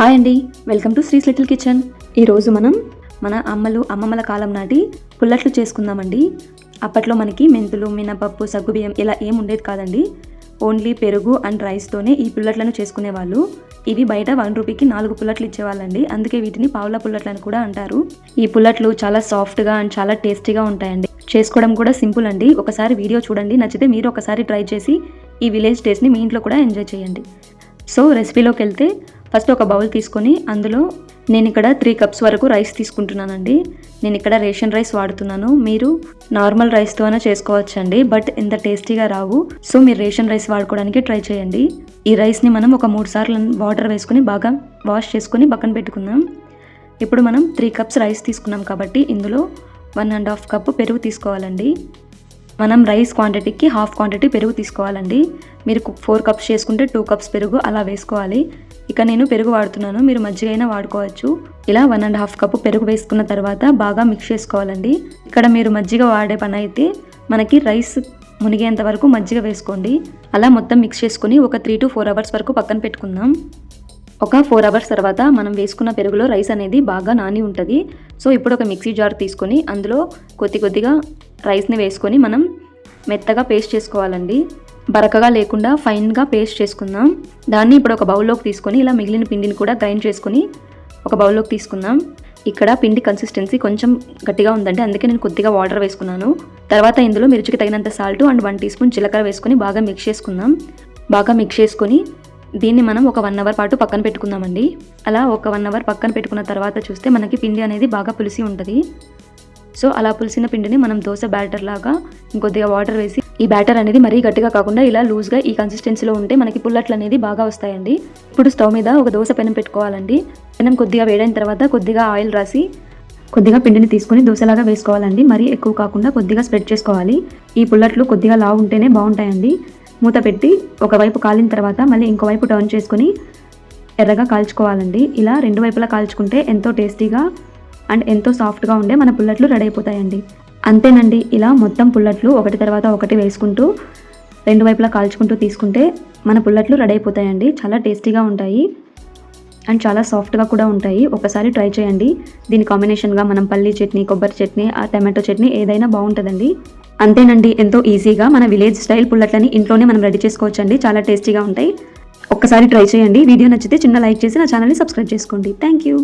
Hi అండి. Welcome to Sri's little kitchen. ఈరోజు మనం మన అమ్మలు అమ్మమ్మల కాలం నాటి పుల్లట్లు చేసుకుందామండి. అప్పట్లో మనకి మెంతులు మినపప్పు సగ్గుబియ్యం ఇలా ఏం ఉండేది కాదండి. ఓన్లీ పెరుగు అండ్ రైస్తోనే ఈ పుల్లట్లను చేసుకునేవాళ్ళు. ఇవి బయట వన్ రూపీకి నాలుగు పుల్లట్లు ఇచ్చేవాళ్ళండి. అందుకే వీటిని పావుల పుల్లట్లను కూడా అంటారు. ఈ పుల్లట్లు చాలా సాఫ్ట్గా అండ్ చాలా టేస్టీగా ఉంటాయండి. చేసుకోవడం కూడా సింపుల్ అండి. ఒకసారి వీడియో చూడండి. నచ్చితే మీరు ఒకసారి ట్రై చేసి ఈ విలేజ్ టేస్ట్ని మీ ఇంట్లో కూడా ఎంజాయ్ చేయండి. సో రెసిపీలోకి వెళ్తే ఫస్ట్ ఒక బౌల్ తీసుకొని అందులో నేను ఇక్కడ త్రీ కప్స్ వరకు రైస్ తీసుకుంటున్నానండి. నేను ఇక్కడ రేషన్ రైస్ వాడుతున్నాను. మీరు నార్మల్ రైస్తో అయినా చేసుకోవచ్చండి బట్ ఇంత టేస్టీగా రావు. సో మీరు రేషన్ రైస్ వాడుకోవడానికి ట్రై చేయండి. ఈ రైస్ని మనం ఒక మూడు సార్లు వాటర్ వేసుకుని బాగా వాష్ చేసుకుని పక్కన పెట్టుకుందాం. ఇప్పుడు మనం త్రీ కప్స్ రైస్ తీసుకున్నాం కాబట్టి ఇందులో వన్ అండ్ హాఫ్ కప్ పెరుగు తీసుకోవాలండి. మనం రైస్ క్వాంటిటీకి హాఫ్ క్వాంటిటీ పెరుగు తీసుకోవాలండి. మీరు ఫోర్ కప్స్ చేసుకుంటే టూ కప్స్ పెరుగు అలా వేసుకోవాలి. ఇక నేను పెరుగు వాడుతున్నాను. మీరు మజ్జిగ అయినా వాడుకోవచ్చు. ఇలా వన్ అండ్ హాఫ్ కప్ పెరుగు వేసుకున్న తర్వాత బాగా మిక్స్ చేసుకోవాలండి. ఇక్కడ మీరు మజ్జిగ వాడే పని అయితే మనకి రైస్ మునిగేంత వరకు మజ్జిగ వేసుకోండి. అలా మొత్తం మిక్స్ చేసుకుని ఒక త్రీ టు ఫోర్ అవర్స్ వరకు పక్కన పెట్టుకుందాం. ఒక ఫోర్ అవర్స్ తర్వాత మనం వేసుకున్న పెరుగులో రైస్ అనేది బాగా నాని ఉంటుంది. సో ఇప్పుడు ఒక మిక్సీ జార్ తీసుకొని అందులో కొద్ది కొద్దిగా రైస్ని వేసుకొని మనం మెత్తగా పేస్ట్ చేసుకోవాలండి. బరకగా లేకుండా ఫైన్గా పేస్ట్ చేసుకుందాం. దాన్ని ఇప్పుడు ఒక బౌల్లోకి తీసుకొని ఇలా మిగిలిన పిండిని కూడా గ్రైండ్ చేసుకొని ఒక బౌల్లోకి తీసుకుందాం. ఇక్కడ పిండి కన్సిస్టెన్సీ కొంచెం గట్టిగా ఉందండి. అందుకే నేను కొద్దిగా వాటర్ వేసుకున్నాను. తర్వాత ఇందులో మిర్చికి తగినంత salt and one teaspoon జీలకర్ర వేసుకొని బాగా మిక్స్ చేసుకుందాం. బాగా మిక్స్ చేసుకొని దీన్ని మనం ఒక వన్ అవర్ పాటు పక్కన పెట్టుకుందామండి. అలా ఒక వన్ అవర్ పక్కన పెట్టుకున్న తర్వాత చూస్తే మనకి పిండి అనేది బాగా పులిసి ఉంటుంది. సో అలా పులిసిన పిండిని మనం దోశ బ్యాటర్ లాగా ఇంకొద్దిగా వాటర్ వేసి ఈ బ్యాటర్ అనేది మరీ గట్టిగా కాకుండా ఇలా లూజ్గా ఈ కన్సిస్టెన్సీలో ఉంటే మనకి పుల్లట్లు అనేది బాగా వస్తాయండి. ఇప్పుడు స్టవ్ మీద ఒక దోశ పెనం పెట్టుకోవాలండి. పెనం కొద్దిగా వేడైన తర్వాత కొద్దిగా ఆయిల్ రాసి కొద్దిగా పిండిని తీసుకొని దోశలాగా వేసుకోవాలండి. మరీ ఎక్కువ కాకుండా కొద్దిగా స్ప్రెడ్ చేసుకోవాలి. ఈ పుల్లట్లు కొద్దిగా లావు ఉంటేనే బాగుంటాయండి. మూత పెట్టి ఒకవైపు కాలిన తర్వాత మళ్ళీ ఇంకోవైపు టర్న్ చేసుకొని ఎర్రగా కాల్చుకోవాలండి. ఇలా రెండు వైపులా కాల్చుకుంటే ఎంతో టేస్టీగా అండ్ ఎంతో సాఫ్ట్గా ఉండే మన పుల్లట్లు రెడీ అయిపోతాయండి. అంతేనండి ఇలా మొత్తం పుల్లట్లు ఒకటి తర్వాత ఒకటి వేసుకుంటూ రెండు వైపులా కాల్చుకుంటూ తీసుకుంటే మన పుల్లట్లు రెడీ అయిపోతాయండి. చాలా టేస్టీగా ఉంటాయి అండ్ చాలా సాఫ్ట్గా కూడా ఉంటాయి. ఒకసారి ట్రై చేయండి. దీని కాంబినేషన్గా మనం పల్లీ చట్నీ కొబ్బరి చట్నీ ఆ టమాటో చట్నీ ఏదైనా బాగుంటుందండి. అంతేనండి ఎంతో ఈజీగా మన విలేజ్ స్టైల్ పుల్లట్లని ఇంట్లోనే మనం రెడీ చేసుకోవచ్చండి. చాలా టేస్టీగా ఉంటాయి. ఒక్కసారి ట్రై చేయండి. వీడియో నచ్చితే చిన్న లైక్ చేసి నా ఛానల్ని సబ్స్క్రైబ్ చేసుకోండి. Thank you.